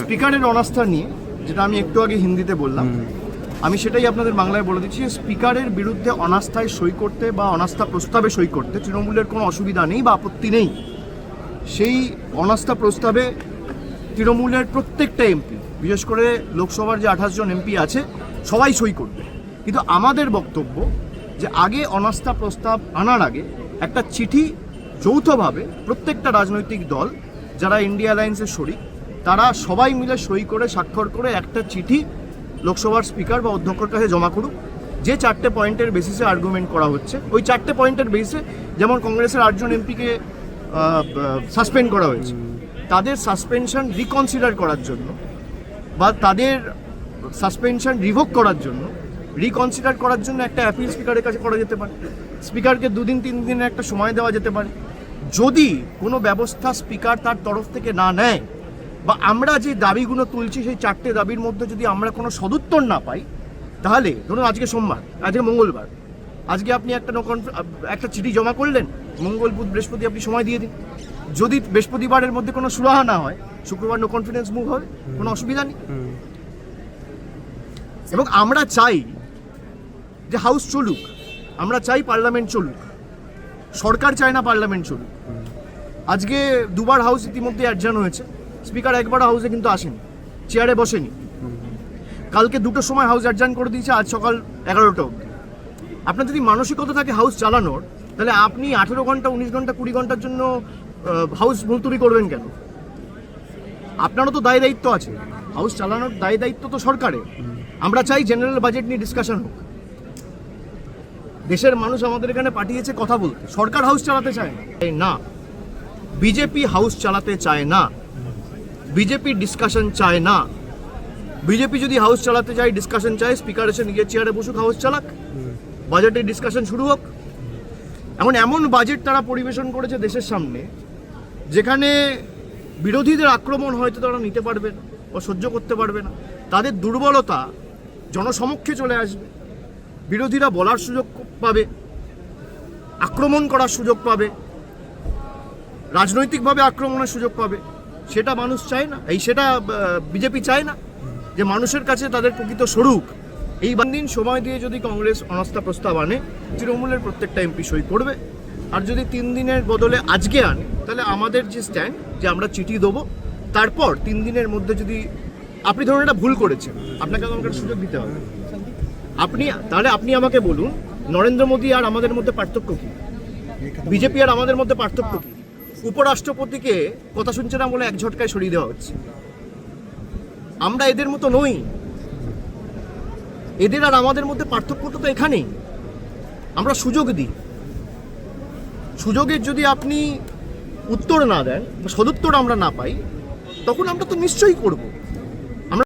স্পিকারের অনাস্থা নিয়ে যেটা আমি একটু আগে হিন্দিতে বললাম আমি সেটাই আপনাদের বাংলায় বলে দিচ্ছি স্পিকারের বিরুদ্ধে অনাস্থায় সই করতে বা অনাস্থা প্রস্তাবে সই করতে তৃণমূলের কোনো অসুবিধা নেই বা আপত্তি নেই। সেই অনাস্থা প্রস্তাবে তৃণমূলের প্রত্যেকটা এমপি বিশেষ করে লোকসভার যে আঠাশ জন এমপি আছে সবাই সই করবে। কিন্তু আমাদের বক্তব্য যে আগে অনাস্থা প্রস্তাব আনার আগে একটা চিঠি যৌথভাবে প্রত্যেকটা রাজনৈতিক দল যারা ইন্ডিয়া অ্যালায়েন্সের শরিক তারা সবাই মিলে সই করে, স্বাক্ষর করে একটা চিঠি লোকসভার স্পিকার বা অধ্যক্ষর কাছে জমা করুক। যে চারটে পয়েন্টের বেসিসে আর্গুমেন্ট করা হচ্ছে। ওই চারটে পয়েন্টের বেসিসে যেমন কংগ্রেসের আটজন এমপিকে সাসপেন্ড করা হয়েছে। তাদের সাসপেনশন রিকনসিডার করার জন্য বা তাদের সাসপেনশন রিভোক করার জন্য রিকনসিডার করার জন্য একটা অ্যাপিল স্পিকারের কাছে করা যেতে পারে। স্পিকারকে দুদিন, তিন দিনের একটা সময় দেওয়া যেতে পারে। যদি কোনো ব্যবস্থা স্পিকার তার তরফ থেকে না নেয় বা আমরা যে দাবিগুলো তুলছি সেই চারটে দাবির মধ্যে যদি আমরা কোনো সদুত্তর না পাই তাহলে ধরুন আজকে সোমবার আজকে মঙ্গলবার আজকে আপনি একটা নো একটা চিঠি জমা করলেন মঙ্গল বুধ বৃহস্পতি আপনি সময় দিয়ে দিন। যদি বৃহস্পতিবারের মধ্যে কোনো সুরাহা না হয় শুক্রবার নো কনফিডেন্স মুভ হবে কোনো অসুবিধা নেই। এবং আমরা চাই যে হাউস চলুক আমরা চাই পার্লামেন্ট চলুক সরকার চায় না পার্লামেন্ট চলুক। আজকে দুবার হাউস ইতিমধ্যে অ্যাডজান হয়েছে। স্পিকার একবার হাউসে কিন্তু আসেনি, চেয়ারে বসেনি। কালকে দুটোর সময় হাউস অ্যাডজান করে দিয়েছে, আজ সকাল এগারোটা অবধি। আপনার যদি মানসিকতা থাকে হাউস চালানোর, তাহলে আপনি আঠেরো ঘণ্টা, উনিশ ঘণ্টা, কুড়ি ঘণ্টার জন্য হাউস মুলতুবি করবেন কেন? আপনারও তো দায় দায়িত্ব আছে। হাউস চালানোর দায় দায়িত্ব তো সরকারের। আমরা চাই জেনারেল বাজেট নিয়ে ডিসকাশন হোক। দেশের মানুষ আমাদের এখানে পাঠিয়েছে কথা বলতে। সরকার হাউস চালাতে চায় না, বিজেপি হাউস চালাতে চায় না। বিজেপি ডিসকাশন চায় না। বিজেপি যদি হাউস চালাতে চায় ডিসকাশন চায় স্পিকার এসে নিজের চেয়ারে বসুক হাউস চালাক। বাজেটের ডিসকাশন শুরু হোক। এমন এমন বাজেট তারা পরিবেশন করেছে দেশের সামনে, যেখানে বিরোধীদের আক্রমণ হয়তো তারা নিতে পারবে না বা সহ্য করতে পারবে না। তাদের দুর্বলতা জনসমক্ষে চলে আসবে। বিরোধীরা বলার সুযোগ পাবে, আক্রমণ করার সুযোগ পাবে, রাজনৈতিকভাবে আক্রমণের সুযোগ পাবে। সেটা মানুষ চায় না। এই সেটা বিজেপি চায় না যে মানুষের কাছে তাদের প্রকৃত স্বরূপ। এই দিন সময় দিয়ে যদি কংগ্রেস অনাস্থা প্রস্তাব আনে, তৃণমূলের প্রত্যেকটা এমপি সই করবে। আর যদি তিন দিনের বদলে আজকে আনে, তাহলে আমাদের যে স্ট্যান্ড যে আমরা চিঠি দেবো, তারপর তিন দিনের মধ্যে যদি আপনি ধরুন এটা ভুল করেছেন, আপনাকে আমাকে সুযোগ দিতে হবে। আপনি, তাহলে আপনি আমাকে বলুন, নরেন্দ্র মোদী আর আমাদের মধ্যে পার্থক্য কি? বিজেপি আর আমাদের মধ্যে পার্থক্য কি? উপরাষ্ট্রপতিকে কথা শুনছে না বলে এক ঝটকায় সরিয়ে দেওয়া হচ্ছে। আমরা এদের মতো নই। এদের আর আমাদের মধ্যে পার্থক্যটা তো এখানেই। আমরা সুযোগ দিই। সুযোগের যদি আপনি উত্তর না দেন সদুত্তর আমরা না পাই, তখন আমরা তো নিশ্চয়ই করব।